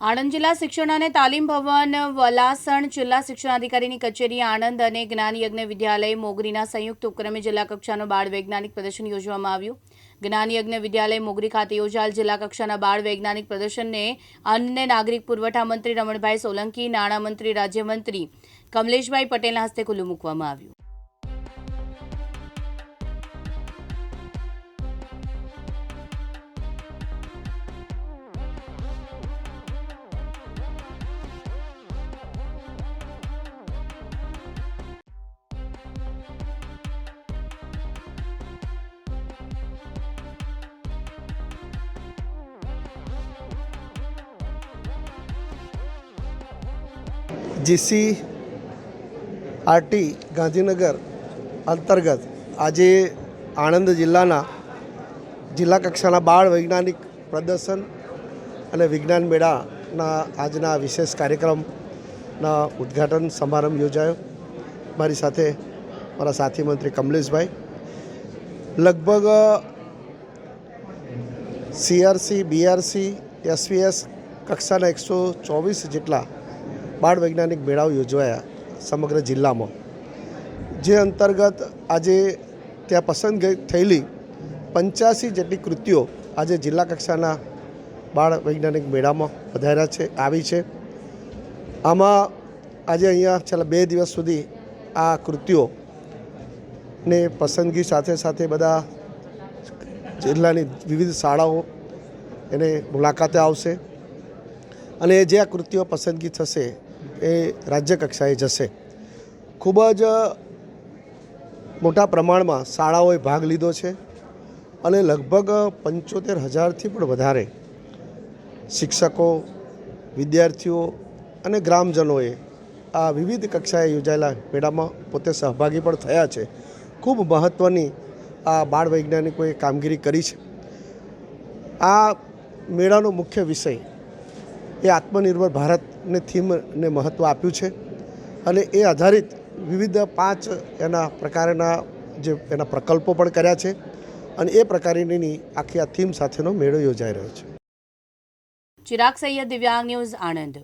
આણંદ જિલ્લા શિક્ષણ અને તાલીમ ભવન વલાસણ જિલ્લા શિક્ષણાધિકારીની કચેરી આણંદ અને જ્ઞાન યજ્ઞ વિદ્યાલય મોગરીના સંયુક્ત ઉપક્રમે જિલ્લા કક્ષાનો બાળ વૈજ્ઞાનિક પ્રદર્શન યોજવામાં આવ્યું. જ્ઞાન યજ્ઞ વિદ્યાલય મોગરી ખાતે યોજાયેલ જિલ્લા કક્ષાના બાળ વૈજ્ઞાનિક પ્રદર્શનને અન્ય નાગરિક પુરવઠા મંત્રી રમણભાઈ સોલંકી, નાણામંત્રી રાજ્યમંત્રી કમલેશભાઈ પટેલના હસ્તે ખુલ્લું મૂકવામાં આવ્યું. જીસી આરટી ગાંધીનગર અંતર્ગત આજે આણંદ જિલ્લાના જિલ્લા કક્ષાના બાળ વૈજ્ઞાનિક પ્રદર્શન અને વિજ્ઞાન મેળાના આજના વિશેષ કાર્યક્રમના ઉદ્ઘાટન સમારંભ યોજાયો. મારી સાથે મારા સાથી મંત્રી કમલેશભાઈ, લગભગ સીઆરસી, બીઆરસી, એસવીએસ કક્ષાના એકસો ચોવીસ જેટલા બાળ વૈજ્ઞાનિક મેળાઓ યોજવાયા સમગ્ર જિલ્લામાં. જે અંતર્ગત આજે ત્યાં પસંદ થયેલી પંચ્યાસી જેટલી કૃતિઓ આજે જિલ્લા કક્ષાના બાળ વૈજ્ઞાનિક મેળામાં વધાર્યા છે, આવી છે. આમાં આજે અહીંયા છેલ્લા બે દિવસ સુધી આ કૃતિઓ ને પસંદગી સાથે સાથે બધા જિલ્લાની વિવિધ શાળાઓ એને મુલાકાતે આવશે. અને જે આ કૃતિઓ પસંદગી થશે એ રાજ્ય કક્ષાએ જશે. ખૂબ જ મોટા પ્રમાણમાં શાળાઓએ ભાગ લીધો છે અને લગભગ પંચોતેર હજારથી પણ વધારે શિક્ષકો, વિદ્યાર્થીઓ અને ગ્રામજનોએ આ વિવિધ કક્ષાએ યોજાયેલા મેળામાં પોતે સહભાગી પણ થયા છે. ખૂબ મહત્ત્વની આ બાળ વૈજ્ઞાનિકોએ કામગીરી કરી છે. આ મેળાનો મુખ્ય વિષય એ આત્મનિર્ભર ભારતને થીમને મહત્ત્વ આપ્યું છે. અને એ આધારિત વિવિધ પાંચ એના પ્રકારના જે એના પ્રકલ્પો પણ કર્યા છે અને એ પ્રકારની આખી આ થીમ સાથેનો મેળો યોજાઈ રહ્યો છે. ચિરાગ સૈયદ, દિવ્યાંગ ન્યૂઝ આણંદ.